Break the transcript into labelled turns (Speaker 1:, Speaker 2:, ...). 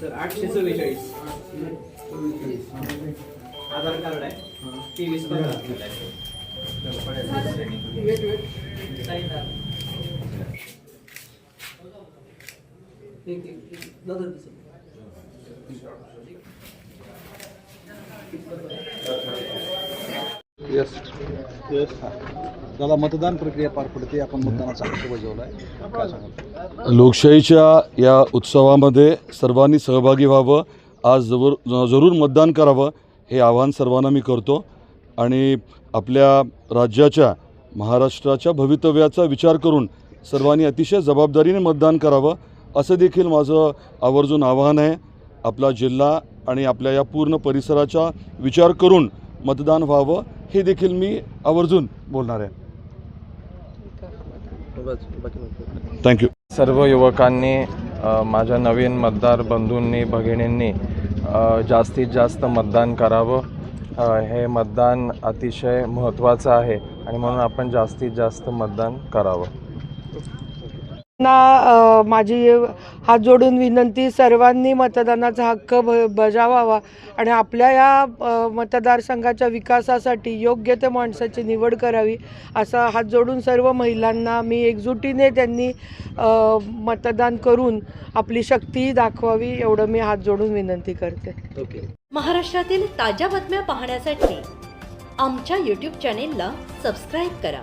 Speaker 1: Sir आठशे चव्वेचाळीस आधार card आहे. तेवीस
Speaker 2: येस येस त्याला मतदान प्रक्रिया पार पडते आपण मतदानाचा हक्क बजावला
Speaker 3: लोकशाहीच्या या उत्सवामध्ये सर्वांनी सहभागी व्हावं. आज जरूर जरूर मतदान करावं हे आवाहन सर्वांना मी करतो. आणि आपल्या राज्याच्या महाराष्ट्राच्या भवितव्याचा विचार करून सर्वांनी अतिशय जबाबदारीने मतदान करावं असं देखील माझं आवर्जून आवाहन आहे. आपला जिल्हा आणि आपल्या या पूर्ण परिसराचा विचार करून मतदान व्हावं. हे देखील मी आवर्जून बोलणार आहे. थँक्यू
Speaker 4: सर्व युवकांनी माझ्या नवीन मतदार बंधूंनी भगिनींनी जास्तीत जास्त मतदान करावं. हे मतदान अतिशय महत्त्वाचं आहे आणि म्हणून आपण जास्तीत जास्त मतदान करावं.
Speaker 5: ना माझी हात जोडून विनंती सर्वांनी मतदानाचा हक्क ब बजावावा आणि आपल्या या मतदारसंघाच्या विकासासाठी योग्य त्या माणसाची निवड करावी असा हात जोडून सर्व महिलांना मी एकजुटीने त्यांनी मतदान करून आपली शक्ती दाखवावी एवढं मी हात जोडून विनंती करते.
Speaker 6: महाराष्ट्रातील ताज्या बातम्या पाहण्यासाठी आमच्या यूट्यूब चॅनेलला सबस्क्राईब करा.